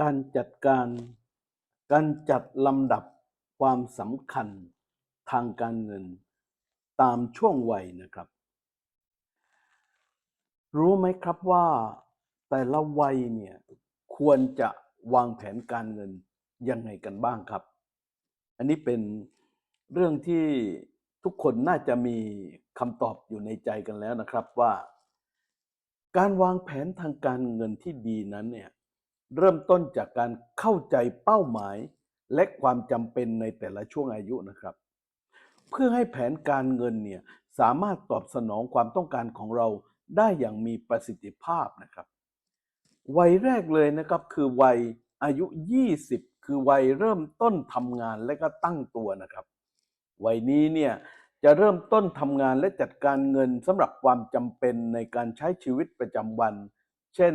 การจัดการการจัดลำดับความสำคัญทางการเงินตามช่วงวัยนะครับ รู้ไหมครับว่าแต่ละวัยเนี่ยควรจะวางแผนการเงินยังไงกันบ้างครับ อันนี้เป็นเรื่องที่ทุกคนน่าจะมีคำตอบอยู่ในใจกันแล้วนะครับว่า การวางแผนทางการเงินที่ดีนั้นเนี่ย เริ่มต้นจากการเข้าใจเป้าหมายและความจำเป็นในแต่ละช่วงอายุนะครับ เพื่อให้แผนการเงินเนี่ยสามารถตอบสนองความต้องการของเราได้อย่างมีประสิทธิภาพนะครับ วัยแรกเลยนะครับคือวัยอายุ 20 คือวัยเริ่มต้นทำงานและก็ตั้งตัวนะครับ วัยนี้เนี่ยจะเริ่มต้นทำงานและจัดการเงินสำหรับความจำเป็นในการใช้ชีวิตประจำวัน เช่น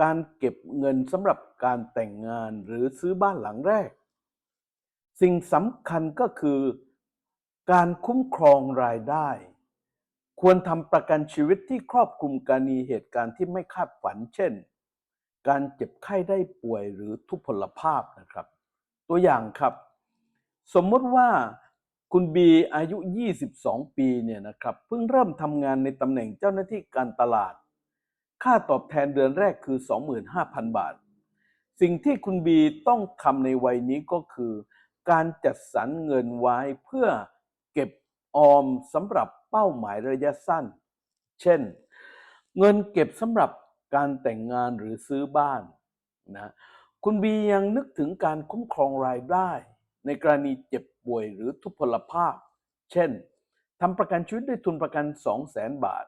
การเก็บเงินสำหรับการแต่งงานหรือซื้อบ้านหลังแรก สิ่งสำคัญก็คือ การคุ้มครองรายได้ ควรทำประกันชีวิตที่ครอบคลุมกรณีเหตุการณ์ที่ไม่คาดฝัน เช่น การเจ็บไข้ได้ป่วยหรือทุพพลภาพนะครับ ตัวอย่างครับ สมมติว่าคุณบีอายุ 22 ปีเนี่ยนะครับเพิ่งเริ่มทำงานในตำแหน่งเจ้าหน้าที่การตลาด ค่าตอบแทนเดือนแรกคือ 25,000 บาท สิ่งที่คุณบีต้องทำในวัยนี้ก็คือ การจัดสรรเงินไว้เพื่อเก็บออมสำหรับเป้าหมายระยะสั้น เช่น เงินเก็บสำหรับการแต่งงานหรือซื้อบ้านนะคุณบียังนึกถึงการคุ้มครองรายได้ ในกรณีเจ็บป่วยหรือทุพพลภาพ เช่นทำประกันชีวิตด้วยทุนประกัน 2 0 0 0 0 0 บาท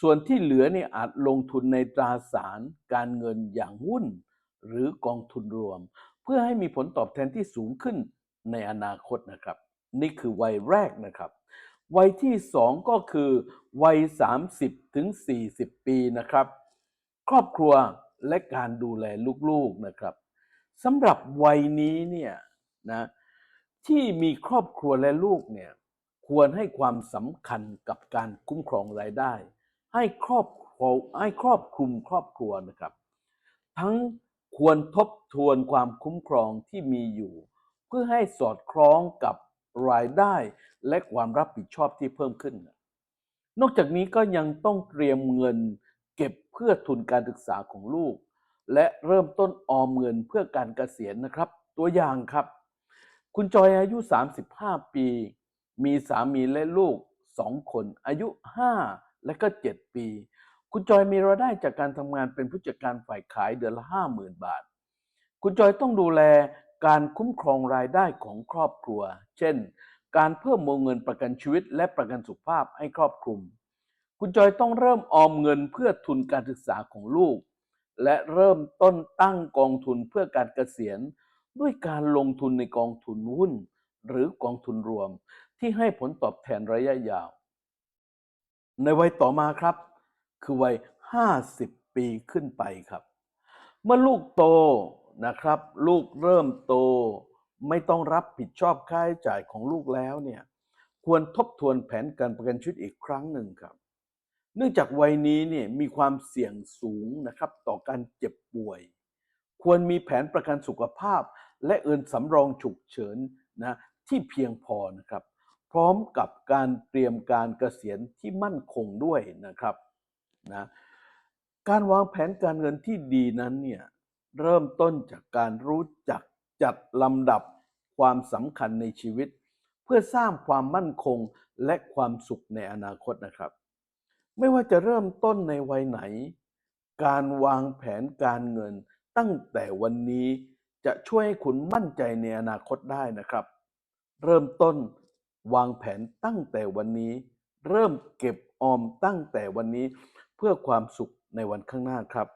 ส่วนที่เหลือเนี่ยอาจลงทุนในตราสารการเงินอย่างหุ้น หรือกองทุนรวม เพื่อให้มีผลตอบแทนที่สูงขึ้นในอนาคตนะครับ นี่คือวัยแรกนะครับ วัยที่สองก็คือ วัย 30 ถึง 40 ปีนะครับ ครอบครัวและการดูแลลูกๆนะครับสำหรับวัยนี้เนี่ยนะที่มีครอบครัวและลูกเนี่ยควรให้ความสำคัญกับการคุ้มครองรายได้ ให้ครอบครัวให้ครอบคลุมครอบครัวนะครับ ทั้งควรทบทวนความคุ้มครองที่มีอยู่ เพื่อให้สอดคล้องกับรายได้และความรับผิดชอบที่เพิ่มขึ้น นอกจากนี้ก็ยังต้องเตรียมเงินเก็บเพื่อทุนการศึกษาของลูก และเริ่มต้นออมเงินเพื่อการเกษียณนะครับ ตัวอย่างครับ คุณจอยอายุ 35 ปี มีสามีและลูก 2 คนอายุ 5 และก็ 7 ปี คุณจอยมีรายได้จากการทำงานเป็นผู้จัดการฝ่ายขายเดือนละ 50,000 บาท คุณจอยต้องดูแลการคุ้มครองรายได้ของครอบครัว เช่น การเพิ่มวงเงินประกันชีวิต และประกันสุขภาพให้ครอบคลุม คุณจอยต้องเริ่มออมเงินเพื่อทุนการศึกษาของลูก และเริ่มต้นตั้งกองทุนเพื่อการเกษียณ ด้วยการลงทุนในกองทุนหุ้น หรือกองทุนรวม ที่ให้ผลตอบแทนระยะยาว ในวัยต่อมาครับ คือวัย 50 ปีขึ้นไปครับ เมื่อลูกโตนะครับ ลูกเริ่มโต ไม่ต้องรับผิดชอบค่าใช้จ่ายของลูกแล้วเนี่ยควรทบทวนแผนการประกันชีวิตอีกครั้งหนึ่งครับ เนื่องจากวัยนี้เนี่ยมีความเสี่ยงสูงนะครับต่อการเจ็บป่วย ควรมีแผนประกันสุขภาพ และเอินสำรองฉุกเฉินนะที่เพียงพอนะครับ พร้อมกับการเตรียมการเกษียณที่มั่นคงด้วยนะครับนะการวางแผนการเงินที่ดีนั้นเนี่ยเริ่มต้นจากการรู้จักจัดลำดับความสำคัญในชีวิต เพื่อสร้างความมั่นคงและความสุขในอนาคตนะครับ ไม่ว่าจะเริ่มต้นในวัยไหน การวางแผนการเงินตั้งแต่วันนี้จะช่วยให้คุณมั่นใจในอนาคตได้นะครับ เริ่มต้น วางแผนตั้งแต่วันนี้ เริ่มเก็บออมตั้งแต่วันนี้ เพื่อความสุขในวันข้างหน้าครับ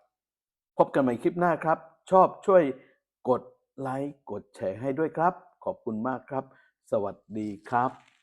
พบกันใหม่คลิปหน้าครับ ชอบช่วยกดไลค์กดแชร์ให้ด้วยครับ ขอบคุณมากครับ สวัสดีครับ